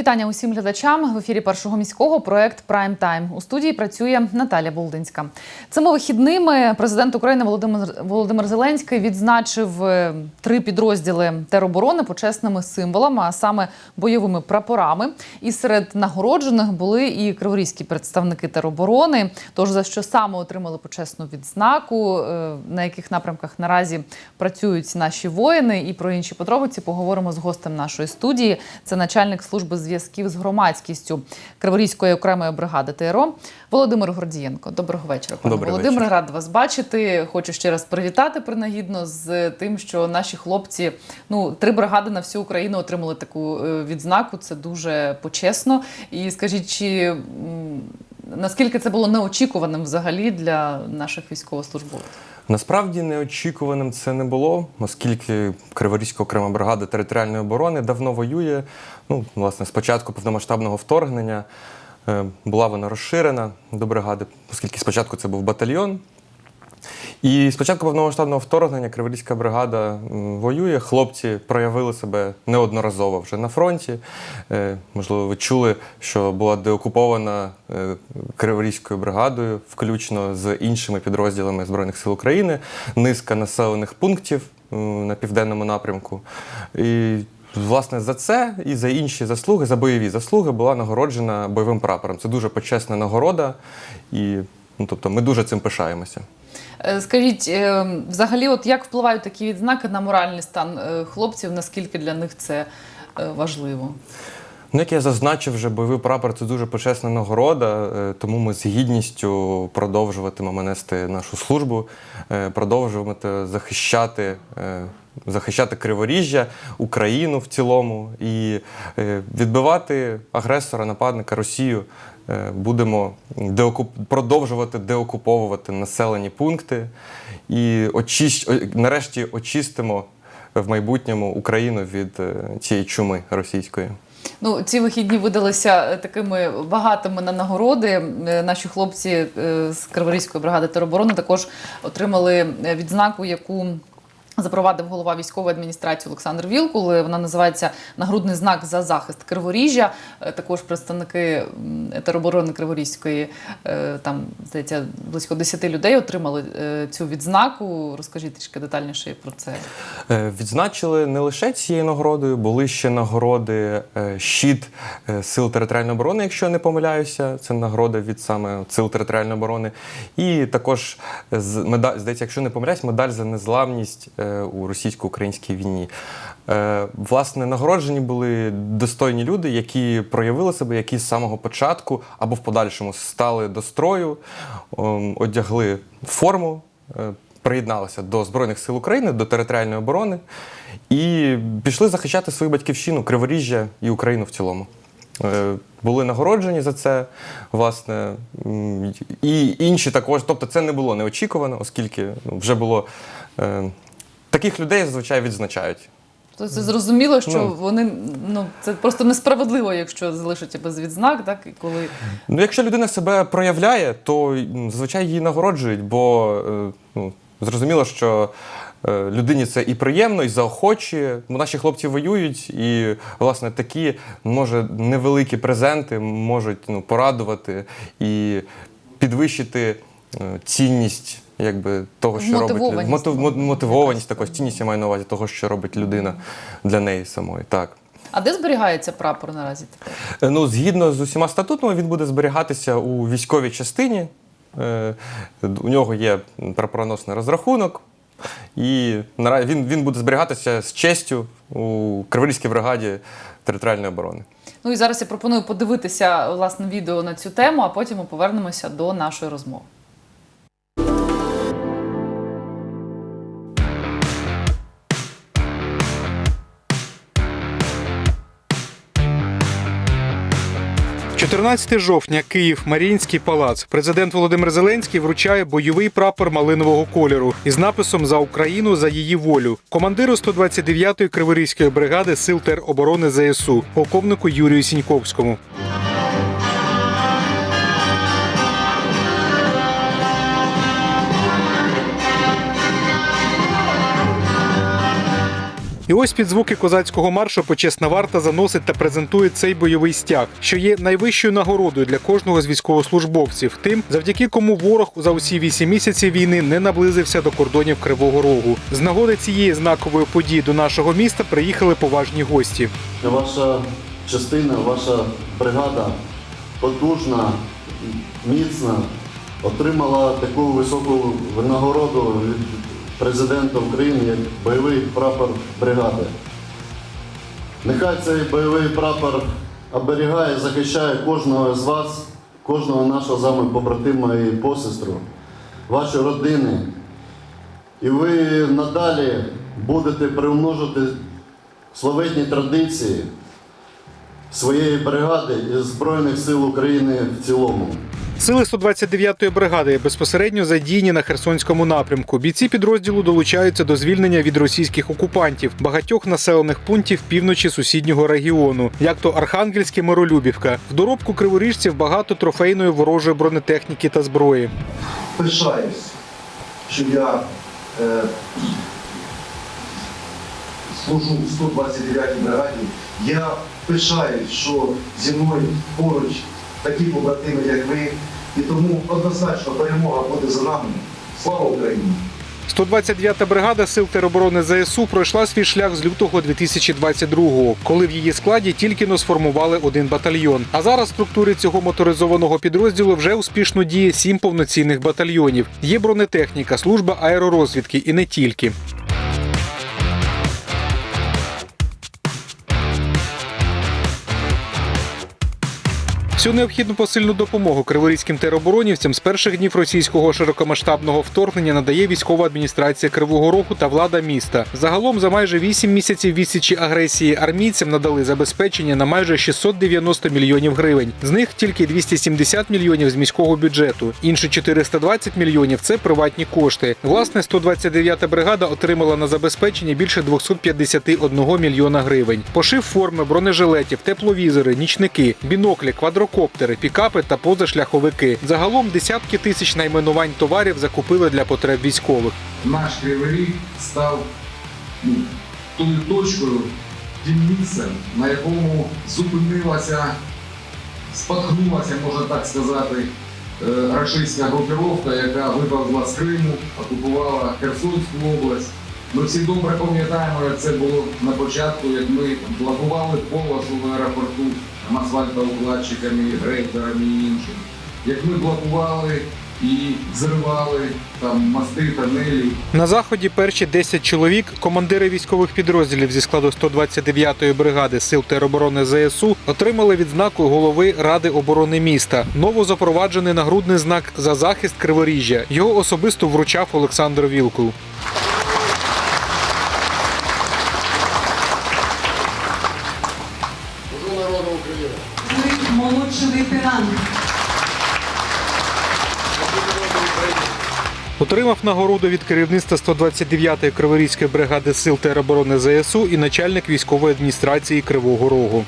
Вітання усім глядачам в ефірі першого міського проект Прайм Тайм. У студії працює Наталя Болдинська. Цими вихідними президент України Володимир Володимир Зеленський відзначив е, три підрозділи тероборони почесними символами, а саме бойовими прапорами. І серед нагороджених були і криворізькі представники тероборони. Тож за що саме отримали почесну відзнаку, е, на яких напрямках наразі працюють наші воїни, і про інші подробиці поговоримо з гостем нашої студії. Це начальник служби зв'язків з громадськістю Криворізької окремої бригади ТРО Володимир Гордієнко. Доброго вечора, пане Добрий Володимире. вечір. Рад вас бачити. Хочу ще раз привітати принагідно з тим, що наші хлопці, ну три бригади на всю Україну отримали таку е, відзнаку. Це дуже почесно. І скажіть, чи наскільки це було неочікуваним взагалі для наших військовослужбовців? Насправді неочікуваним це не було, оскільки Криворізька окрема бригада територіальної оборони давно воює. Ну, власне, з початку повномасштабного вторгнення е, була вона розширена до бригади, оскільки спочатку це був батальйон. І з початку повномасштабного вторгнення Криворізька бригада воює. Хлопці проявили себе неодноразово вже на фронті. Е, Можливо, ви чули, що була деокупована е, Криворізькою бригадою, включно з іншими підрозділами Збройних сил України, низка населених пунктів на південному напрямку. І Власне, за це і за інші заслуги, за бойові заслуги, була нагороджена бойовим прапором. Це дуже почесна нагорода, і ну, тобто, ми дуже цим пишаємося. Е, Скажіть, е, взагалі, от як впливають такі відзнаки на моральний стан е, хлопців? Наскільки для них це важливо? Ну, як я зазначив, вже бойовий прапор це дуже почесна нагорода, тому ми з гідністю продовжуватимемо нести нашу службу, продовжуватимемо захищати, захищати Криворіжжя, Україну в цілому і е, відбивати агресора, нападника Росію. Е, Будемо деокуп... продовжувати деокуповувати населені пункти і очищ... нарешті очистимо в майбутньому Україну від е, цієї чуми російської. Ну, ці вихідні видалися такими багатими на нагороди. Наші хлопці з Криворізької бригади тероборони також отримали відзнаку, яку. Запровадив голова військової адміністрації Олександр Вілкул. Вона називається Нагрудний знак за захист Криворіжжя. Е, Також представники тероборони Криворізької, е, там здається, близько 10 людей отримали е, цю відзнаку. Розкажіть трішки детальніше про це. Е, Відзначили не лише цією нагородою, були ще нагороди е, щит е, Сил територіальної оборони, якщо я не помиляюся. Це нагорода від саме Сил територіальної оборони. І також з медаль, здається, якщо не помиляюсь, медаль за незламність е, у російсько-українській війні. Е, Власне, нагороджені були достойні люди, які проявили себе, які з самого початку або в подальшому стали до строю, ем, одягли форму. е, приєдналися до Збройних сил України, до територіальної оборони і пішли захищати свою батьківщину, Криворіжжя і Україну в цілому. Е, Були нагороджені за це, власне, і інші також. Тобто, це не було неочікувано, оскільки ну, вже було таких людей зазвичай відзначають. Тобто це зрозуміло, що Ну. вони ну це просто несправедливо, якщо залишаться без відзнак, так і коли Ну, якщо людина себе проявляє, то зазвичай її нагороджують, бо е, ну, зрозуміло, що е, людині це і приємно, і заохочує. Бо наші хлопці воюють, і власне такі може невеликі презенти можуть ну, порадувати і підвищити е, цінність. Якби того, що робить. Мотив- мо- мотивованість, також цінність я маю на увазі того, що робить людина для неї самої. Так. а де зберігається прапор наразі? тепер? Е, Ну, згідно з усіма статутами, він буде зберігатися у військовій частині. Е, У нього є прапороносний розрахунок, і він, він буде зберігатися з честю у Криворізькій бригаді територіальної оборони. Ну і зараз я пропоную подивитися власне відео на цю тему, а потім ми повернемося до нашої розмови. – 14 жовтня, Київ, Маріїнський палац. Президент Володимир Зеленський вручає бойовий прапор малинового кольору із написом за Україну за її волю. Командиру 129-ї Криворізької бригади сил тероборони ЗСУ, полковнику Юрію Сіньковському. І ось під звуки козацького маршу почесна варта заносить та презентує цей бойовий стяг, що є найвищою нагородою для кожного з військовослужбовців, тим, завдяки кому ворог за усі вісім місяців війни не наблизився до кордонів Кривого Рогу. З нагоди цієї знакової події до нашого міста приїхали поважні гості. Ваша частина, ваша бригада потужна, міцна, отримала таку високу винагороду від президента України як бойовий прапор бригади. Нехай цей бойовий прапор оберігає, захищає кожного з вас, кожного нашого з вами побратима і посестру, ваші родини. І ви надалі будете приумножити славетні традиції своєї бригади і Збройних сил України в цілому. Сили 129-ї бригади безпосередньо задіяні на Херсонському напрямку. Бійці підрозділу долучаються до звільнення від російських окупантів багатьох населених пунктів півночі сусіднього регіону, як то Архангельське Миролюбівка. В доробку криворіжців багато трофейної ворожої бронетехніки та зброї. пишаюсь, що я е, служу в 129-й бригаді. Я пишаюсь, що зі мною поруч такі побратими, як ви. І тому однозначно перемога буде за нами. Слава Україні! 129-та бригада сил тероборони ЗСУ пройшла свій шлях з лютого 2022-го, коли в її складі тільки но сформували один батальйон. А зараз в структурі цього моторизованого підрозділу вже успішно діє сім повноцінних батальйонів. Є бронетехніка, служба аеророзвідки і не тільки. Всю необхідну посильну допомогу криворізьким тероборонівцям з перших днів російського широкомасштабного вторгнення надає військова адміністрація Кривого Рогу та влада міста. Загалом за майже 8 місяців відсічі агресії армійцям надали забезпечення на майже 690 мільйонів гривень. З них тільки 270 мільйонів з міського бюджету. Інші 420 мільйонів це приватні кошти. Власне, 129-та бригада отримала на забезпечення більше 251 мільйона гривень. Пошив форми, бронежилетів, тепловізори, нічники, біноклі, квадрокоптери, пікапи та позашляховики. Загалом десятки тисяч найменувань товарів закупили для потреб військових. наш Кривий став ну, тою точкою, тим місцем, на якому зупинилася, споткнулася, можна так сказати, е, рашистська групіровка, яка виповзла з Криму, окупувала Херсонську область. Ми всі добре пам'ятаємо, як це було на початку, як ми блокували полосу в аеропорту асфальтоукладчиками, грейдерами і іншим. Як ми блокували і зривали там мости, тоннелі, На заході перші 10 чоловік, командири військових підрозділів зі складу 129-ї бригади сил тероборони ЗСУ, отримали відзнаку голови Ради оборони міста. Новозапроваджений нагрудний знак за захист Криворіжжя. Його особисто вручав Олександр Вілкул. Отримав нагороду від керівництва 129-ї Криворізької бригади сил тероборони ЗСУ і начальник військової адміністрації Кривого Рогу.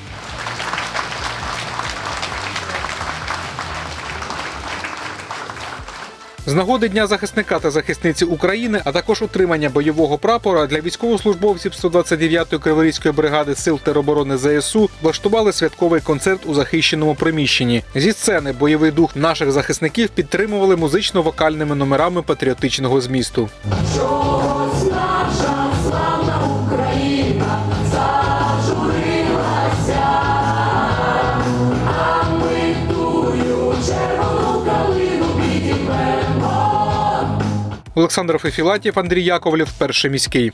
З нагоди Дня захисника та захисниці України, а також отримання бойового прапора для військовослужбовців 129-ї Криворізької бригади сил тероборони ЗСУ влаштували святковий концерт у захищеному приміщенні. Зі сцени бойовий дух наших захисників підтримували музично-вокальними номерами патріотичного змісту. Олександр Фефілатів, Андрій Яковлів, перший міський.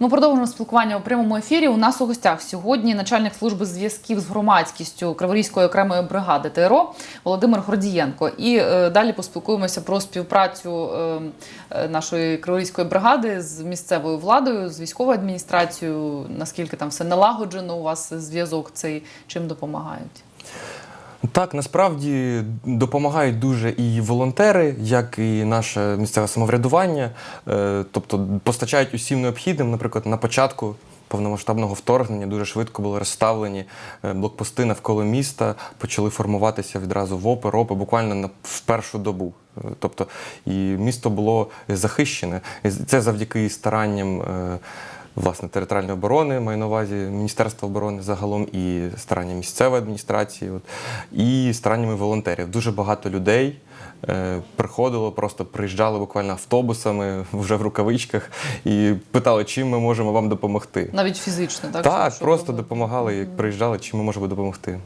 Ми продовжуємо спілкування у прямому ефірі. У нас у гостях сьогодні начальник служби зв'язків з громадськістю Криворізької окремої бригади ТРО Володимир Гордієнко. І е, далі поспілкуємося про співпрацю е, е, нашої криворізької бригади з місцевою владою, з військовою адміністрацією. Наскільки там все налагоджено у вас зв'язок цей чим допомагають? Так, насправді допомагають дуже і волонтери, як і наше місцеве самоврядування. Е, Тобто постачають усім необхідним, наприклад, на початку. повномасштабного вторгнення дуже швидко були розставлені е, блокпости навколо міста, почали формуватися відразу ВОПи, РОПи, буквально в першу добу. Е, Тобто і місто було захищене. Це завдяки старанням. Власне, територіальної оборони маю на увазі Міністерства оборони загалом і старання місцевої адміністрації, от, і стараннями волонтерів. Дуже багато людей е, приходило, просто приїжджали буквально автобусами вже в рукавичках і питали, чим ми можемо вам допомогти. Навіть фізично, так? Так, просто допомагали, як приїжджали, чим ми можемо допомогти.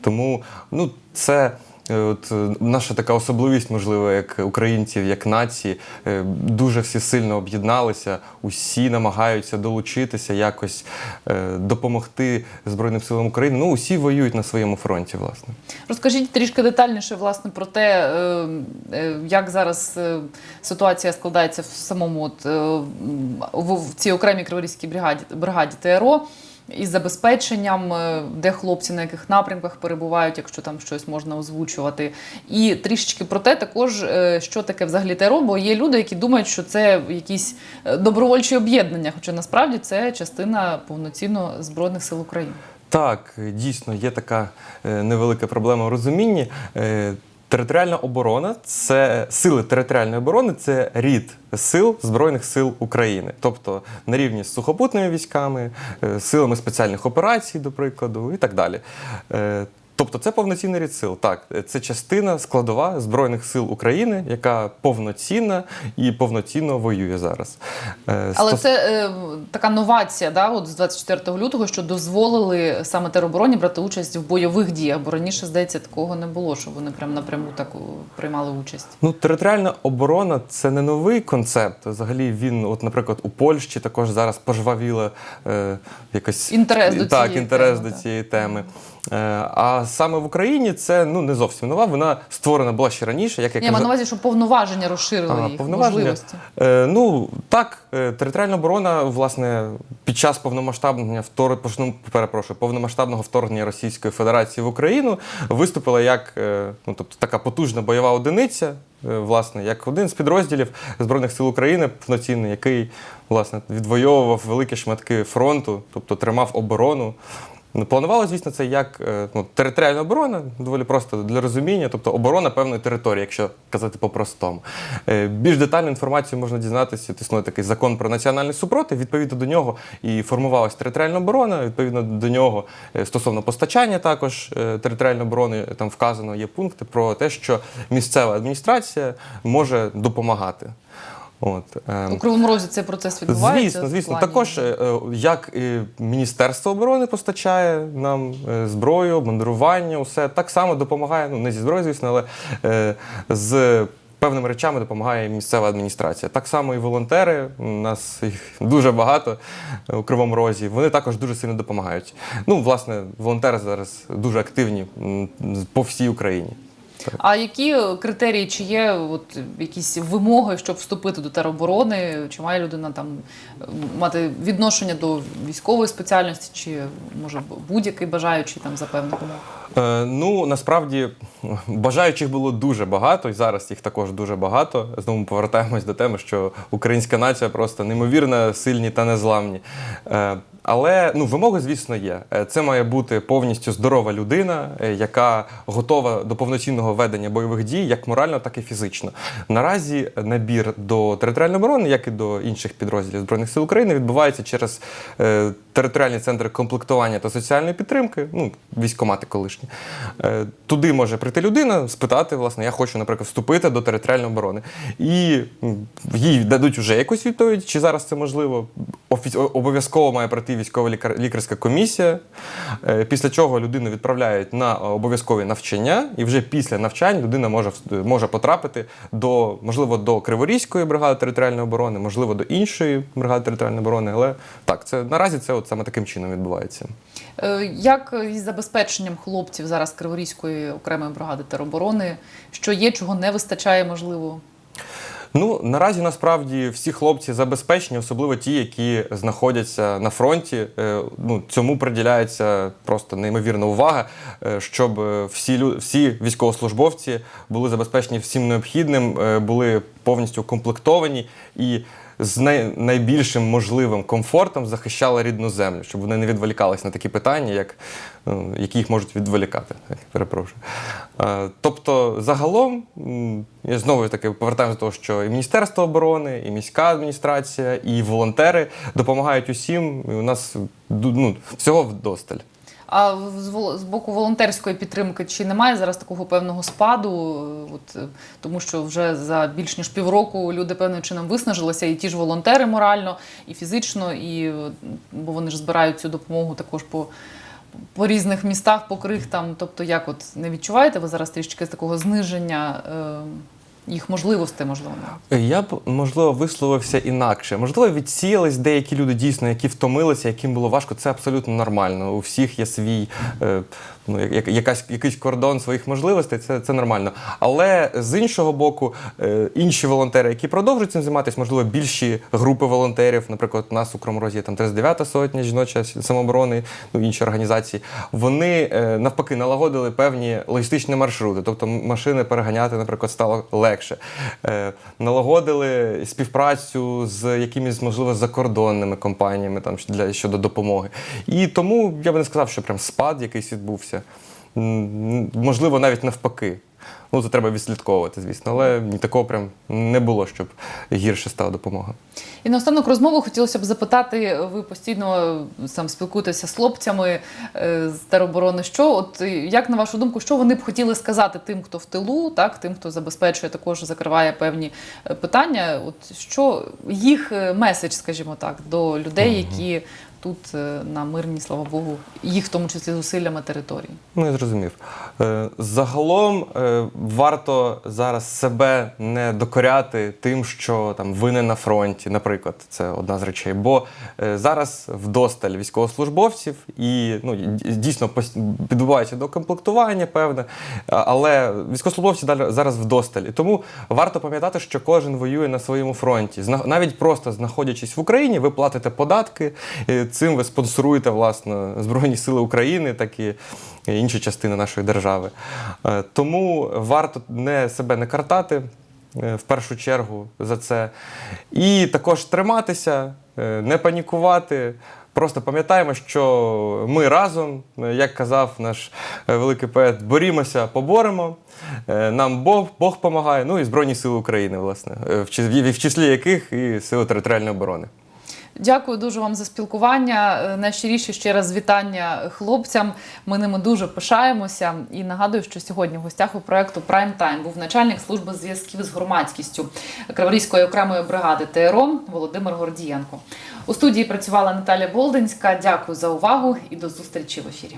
Тому ну, це от, е, наша така особливість, можливо, як українців, як нації. Е, Дуже всі сильно об'єдналися, усі намагаються долучитися, якось е, допомогти Збройним силам України. Ну, усі воюють на своєму фронті, власне. Розкажіть трішки детальніше власне про те, е, е, як зараз е, ситуація складається в самому от, е, в цій окремій криворізькій бригаді, бригаді ТРО із забезпеченням, е, де хлопці на яких напрямках перебувають, якщо там щось можна озвучувати. І трішечки про те, також е, що таке взагалі ТРО, бо є люди, які думають, що це якісь е, добровольчі об'єднання, хоча насправді це частина повноцінно Збройних сил України. Так, дійсно, є така невелика проблема у розумінні. Е, Територіальна оборона це сили територіальної оборони це рід сил Збройних сил України, тобто на рівні з сухопутними військами, е, силами спеціальних операцій, до прикладу, і так далі. Тобто це повноцінний рід сил. Так, це частина складова Збройних сил України, яка повноцінна і повноцінно воює зараз. Е, Але стос- це е, така новація, да, от з 24 лютого, що дозволили саме теробороні брати участь в бойових діях, бо раніше, здається, такого не було, що вони прям напряму так приймали участь. Ну, територіальна оборона це не новий концепт. Взагалі він, от, наприклад, у Польщі також зараз пожвавіла е, якось Інтерес до так, інтерес теми, до так. цієї теми. Е, а саме в Україні це ну не зовсім нова. Вона створена була ще раніше, як я Я маю на увазі, що повноваження розширили А, їх, повноваження? можливості. Е, ну так, е, територіальна оборона, власне, під час повномасштабного втор... ну, перепрошую, повномасштабного вторгнення Російської Федерації в Україну виступила як е, ну, тобто, така потужна бойова одиниця, власне, як один з підрозділів Збройних сил України, повноцінний, який власне відвоював великі шматки фронту, тобто тримав оборону. Ну, Планувало, звісно, це як е, ну, територіальна оборона, доволі просто для розуміння, тобто оборона певної території, якщо казати по-простому. Е, Більш детальну інформацію можна дізнатися. Існує такий закон про національний супротив. Відповідно до нього і формувалась територіальна оборона. Відповідно до нього, е, стосовно постачання також територіальної оборони, там вказано є пункти про те, що місцева адміністрація може допомагати. От, ем, У Кривому Розі цей процес відбувається. Звісно, звісно. плані- Також е, як і Міністерство оборони постачає нам е, зброю, обмундирування, усе так само допомагає. Ну не зі зброєю, звісно, але е, з. Певними речами допомагає місцева адміністрація. Так само і волонтери. У нас їх дуже багато у Кривому Розі. Вони також дуже сильно допомагають. Ну, власне, волонтери зараз дуже активні по всій Україні. А які критерії, чи є от якісь вимоги, щоб вступити до тероборони? Чи має людина там е, мати відношення до військової спеціальності, чи може будь-який бажаючий там за певних умов? Е, ну насправді бажаючих було дуже багато, і зараз їх також дуже багато. Знову ми повертаємось до теми, що українська нація просто неймовірно сильні та незламні. Е, але ну, вимоги, звісно, є. Е, Це має бути повністю здорова людина, е, яка готова до повноцінного ведення бойових дій, як морально, так і фізично. Наразі набір до територіальної оборони, як і до інших підрозділів Збройних сил України, відбувається через е, територіальні центри комплектування та соціальної підтримки, ну, військомати колишні. Туди може прийти людина, спитати, власне, я хочу, наприклад, вступити до територіальної оборони. І їй дадуть вже якусь відповідь, чи зараз це можливо. Обов'язково має пройти військова лікар- лікарська комісія, е, після чого людину відправляють на обов'язкові навчання, і вже після навчань людина може, може потрапити до, можливо, до Криворізької бригади територіальної оборони, можливо, до іншої бригади територіальної оборони. Але так, це наразі це от саме таким чином відбувається. Е, Як із забезпеченням хлопців зараз Криворізької окремої бригади тероборони? Що є, чого не вистачає, можливо? Ну наразі насправді всі хлопці забезпечені, особливо ті, які знаходяться на фронті. Е, Ну цьому приділяється просто неймовірна увага, е, щоб е, всі лю- всі військовослужбовці були забезпечені всім необхідним, були повністю комплектовані і. З най, найбільшим можливим комфортом захищали рідну землю, щоб вони не відволікались на такі питання, як, е, які їх можуть відволікати. Перепрошую. Е, Тобто, загалом, я знову таки повертаємося до того, що і Міністерство оборони, і міська адміністрація, і волонтери допомагають усім. І у нас ну, всього вдосталь. А з з боку волонтерської підтримки чи немає зараз такого певного спаду? От е, тому, що вже за більш ніж півроку люди певним чином виснажилися, і ті ж волонтери морально, і фізично, і е, бо вони ж збирають цю допомогу також по. По різних містах, по крихтам. Тобто, як от не відчуваєте ви зараз трішки з такого зниження е, їх можливостей, можливо? Я б можливо висловився інакше. Можливо, відсіялись деякі люди дійсно, які втомилися, яким було важко. Це абсолютно нормально. У всіх є свій е, ну, як- якась, якийсь кордон своїх можливостей. Це, це нормально. Але з іншого боку, е, інші волонтери, які продовжують цим займатися, можливо, більші групи волонтерів, наприклад, у нас у Кроморозі є там 39-та сотня жіноча самооборони, ну інші організації. Вони е, навпаки налагодили певні логістичні маршрути, тобто машини переганяти, наприклад, стало легше. Е, Налагодили співпрацю з якимись, можливо, закордонними компаніями там для щодо допомоги. І тому я би не сказав, що прям спад якийсь відбувся. М, Можливо, навіть навпаки. Ну, це треба відслідковувати, звісно, але ні такого прям не було, щоб гірше стала допомога. І наостанок розмови хотілося б запитати: ви постійно е, сам спілкуєтеся з хлопцями е, з тероборони. Що, от е, як на вашу думку, що вони б хотіли сказати тим, хто в тилу, так тим, хто забезпечує, також закриває певні питання? От що їх меседж, скажімо так, до людей, які тут е, на мирній, слава Богу, їх в тому числі зусиллями території. Ну, я зрозумів. Е, Загалом е, варто зараз себе не докоряти тим, що там ви не на фронті, наприклад, це одна з речей. Бо зараз вдосталь військовослужбовців і ну, дійсно підбувається до комплектування, певне, але військовослужбовці зараз вдосталь. І тому варто пам'ятати, що кожен воює на своєму фронті. Навіть просто знаходячись в Україні, ви платите податки, цим ви спонсоруєте власне Збройні Сили України, так і інші частини нашої держави. Е, Тому варто не себе не картати е, в першу чергу за це. І також триматися, е, не панікувати. Просто пам'ятаємо, що ми разом, як казав наш великий поет, борімося, поборемо. Нам Бог, Бог допомагає, ну і Збройні Сили України, власне, в числі яких і Сили територіальної оборони. Дякую дуже вам за спілкування. Найщиріше Найщиріші ще раз вітання хлопцям. Ми ними дуже пишаємося. І нагадую, що сьогодні в гостях у проекту Прайм Тайм був начальник служби зв'язків з громадськістю Криворізької окремої бригади ТРО Володимир Гордієнко. У студії працювала Наталя Болдинська. Дякую за увагу і до зустрічі в ефірі.